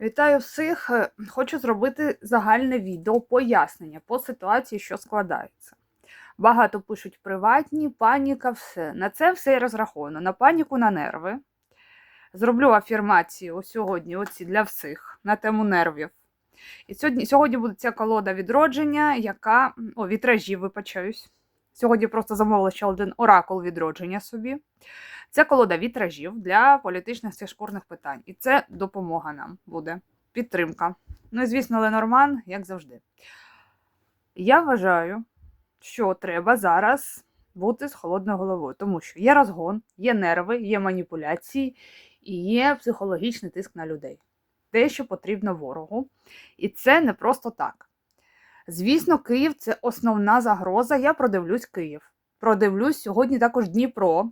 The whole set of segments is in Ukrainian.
Вітаю всіх! Хочу зробити загальне відео пояснення по ситуації, що складається. Багато пишуть приватні, паніка, все. На це все і розраховано. На паніку, на нерви. Зроблю афірмації ось сьогодні, оці для всіх, на тему нервів. І сьогодні, сьогодні буде ця колода відродження, яка. О, вітражів, вибачаюсь. Сьогодні просто замовила ще один оракул відродження собі. Це колода вітражів для політичних тяжкурних питань. І це допомога нам буде. Підтримка. Ну і звісно, Ленорман, як завжди. Я вважаю, що треба зараз бути з холодною головою, тому що є розгон, є нерви, є маніпуляції і є психологічний тиск на людей. Те, що потрібно ворогу. І це не просто так. Звісно, Київ це основна загроза. Я продивлюсь Київ. Продивлюсь сьогодні також Дніпро.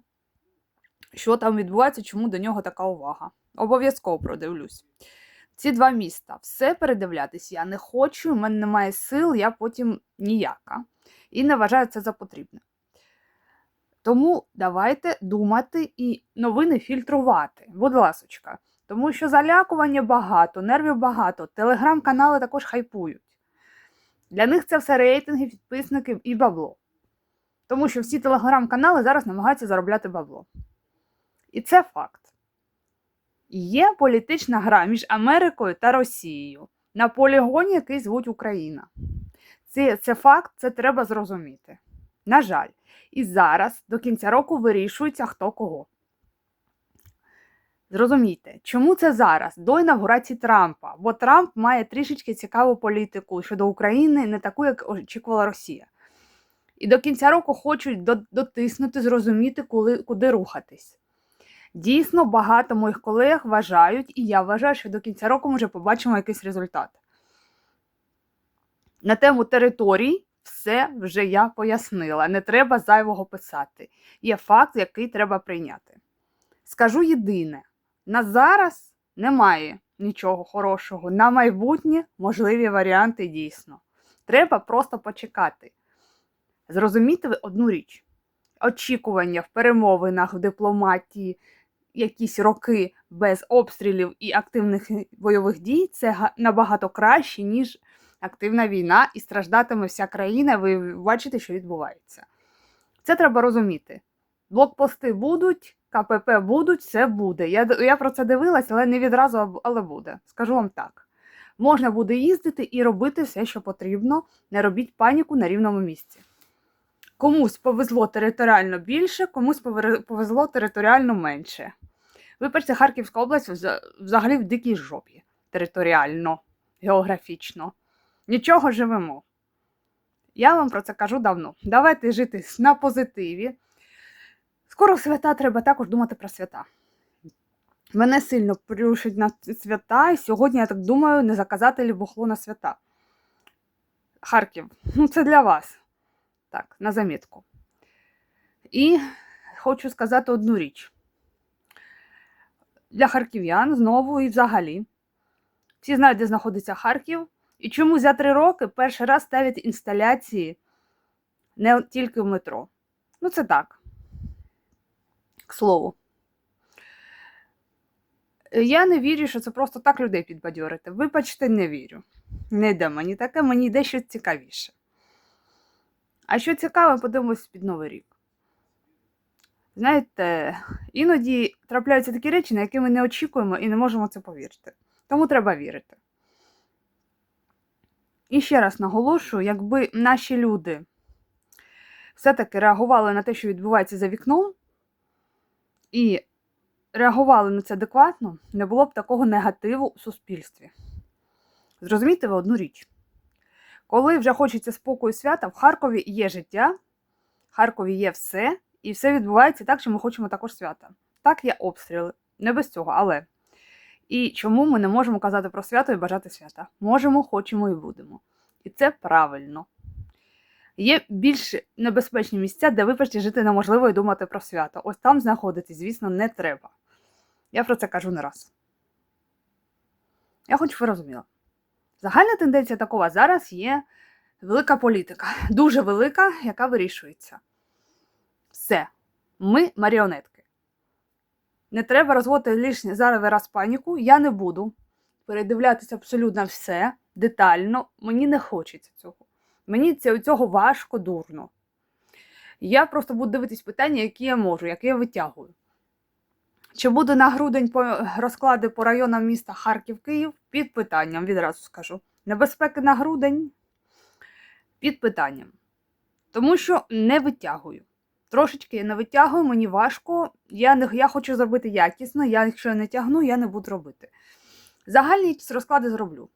Що там відбувається, чому до нього така увага? Обов'язково продивлюсь. Ці два міста. Все передивлятись я не хочу, в мене немає сил, я потім ніяка. І не вважаю це за потрібне. Тому давайте думати і новини фільтрувати, будь ласочка. Тому що залякування багато, нервів багато, телеграм-канали також хайпують. Для них це все рейтинги, підписники і бабло. Тому що всі телеграм-канали зараз намагаються заробляти бабло. І це факт. Є політична гра між Америкою та Росією на полігоні, який звуть Україна. Це, це факт, це треба зрозуміти. На жаль, і зараз до кінця року вирішується хто кого. Зрозумійте, чому це зараз до інавгурації Трампа? Бо Трамп має трішечки цікаву політику щодо України, не таку, як очікувала Росія. І до кінця року хочуть дотиснути, зрозуміти, коли, куди рухатись. Дійсно, багато моїх колег вважають, і я вважаю, що до кінця року ми вже побачимо якийсь результат. На тему територій все вже я пояснила. Не треба зайвого писати. Є факт, який треба прийняти. Скажу єдине: на зараз немає нічого хорошого. На майбутнє можливі варіанти дійсно. Треба просто почекати. Зрозуміти ви одну річ: очікування в перемовинах, в дипломатії, якісь роки без обстрілів і активних бойових дій це набагато краще, ніж активна війна, і страждатиме вся країна. Ви бачите, що відбувається. Це треба розуміти. Блокпости будуть, КПП будуть, все буде. Я я про це дивилась, але не відразу, але буде. Скажу вам так. Можна буде їздити і робити все, що потрібно. Не робіть паніку на рівному місці. Комусь повезло територіально більше, комусь повезло територіально менше. Вибачте, Харківська область взагалі в дикій жопі територіально, географічно. Нічого живемо. Я вам про це кажу давно. Давайте жити на позитиві. Скоро свята треба також думати про свята. Мене сильно прирушить на свята, і сьогодні, я так думаю, не заказати лібухло на свята. Харків, ну це для вас. Так, на замітку. І хочу сказати одну річ. Для харків'ян знову і взагалі. Всі знають, де знаходиться Харків. І чому за три роки перший раз ставлять інсталяції не тільки в метро. Ну, це так. К слову. Я не вірю, що це просто так людей підбадьорити. Вибачте, не вірю. Не йде мені таке, мені йде щось цікавіше. А що цікаве, подивимось під Новий рік. Знаєте, іноді трапляються такі речі, на які ми не очікуємо і не можемо це повірити. Тому треба вірити. І ще раз наголошую, якби наші люди все-таки реагували на те, що відбувається за вікном, і реагували на це адекватно, не було б такого негативу у суспільстві. Зрозумійте ви одну річ. Коли вже хочеться спокою свята, в Харкові є життя, в Харкові є все, і все відбувається так, що ми хочемо також свята. Так, є обстріли, не без цього, але. І чому ми не можемо казати про свято і бажати свята? Можемо, хочемо і будемо. І це правильно. Є більш небезпечні місця, де вибачте, жити неможливо і думати про свято. Ось там знаходитись, звісно, не треба. Я про це кажу не раз. Я хочу, ви розуміли. Загальна тенденція такова зараз є велика політика, дуже велика, яка вирішується. Все. Ми маріонетки. Не треба розводити лишнє зараз раз паніку. Я не буду. передивлятися абсолютно все детально. Мені не хочеться цього. Мені цього важко, дурно. Я просто буду дивитись питання, які я можу, які я витягую. Чи буду на грудень по розклади по районам міста Харків, Київ? Під питанням, відразу скажу. Небезпеки на грудень під питанням. Тому що не витягую. Трошечки я не витягую, мені важко. Я, не, я хочу зробити якісно, я, якщо не тягну, я не буду робити. Загальні розклади зроблю.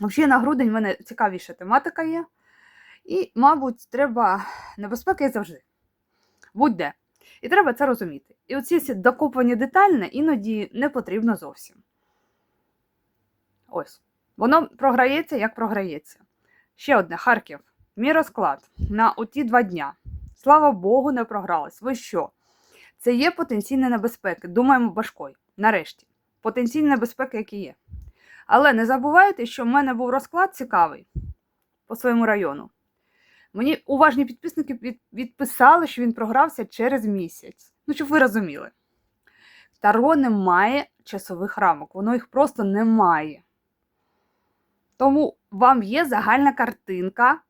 Взагалі, на грудень в мене цікавіша тематика є. І, мабуть, треба небезпека є завжди. Будь-де. І треба це розуміти. І оці всі докопані детальне іноді не потрібно зовсім. Ось. Воно програється, як програється. Ще одне Харків. Мій розклад на оті два дня. Слава Богу, не програлась. Ви що? Це є потенційні небезпеки. Думаємо башкою. Нарешті. Потенційні небезпеки, які є. Але не забувайте, що в мене був розклад цікавий по своєму району. Мені уважні підписники відписали, що він програвся через місяць. Ну, щоб ви розуміли. Таро не має часових рамок, воно їх просто немає. Тому вам є загальна картинка,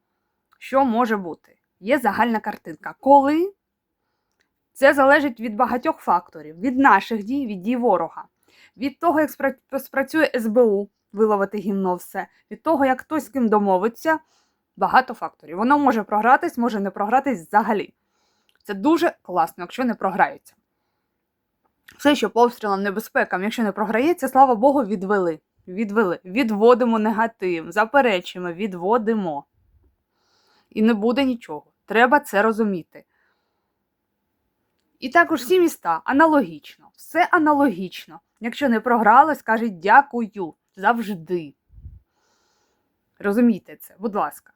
що може бути. Є загальна картинка. Коли це залежить від багатьох факторів: від наших дій, від дій ворога, від того, як спрацює СБУ, виловити гімно все, від того, як хтось з ким домовиться, багато факторів. Воно може програтись, може не програтись взагалі. Це дуже класно, якщо не програється. Все, що по обстрілам, небезпекам, якщо не програється, слава Богу, відвели. Відвели. Відводимо негатив, заперечуємо, відводимо. І не буде нічого. Треба це розуміти. І також всі міста аналогічно. Все аналогічно. Якщо не програли, скажіть дякую завжди. Розумійте це, будь ласка.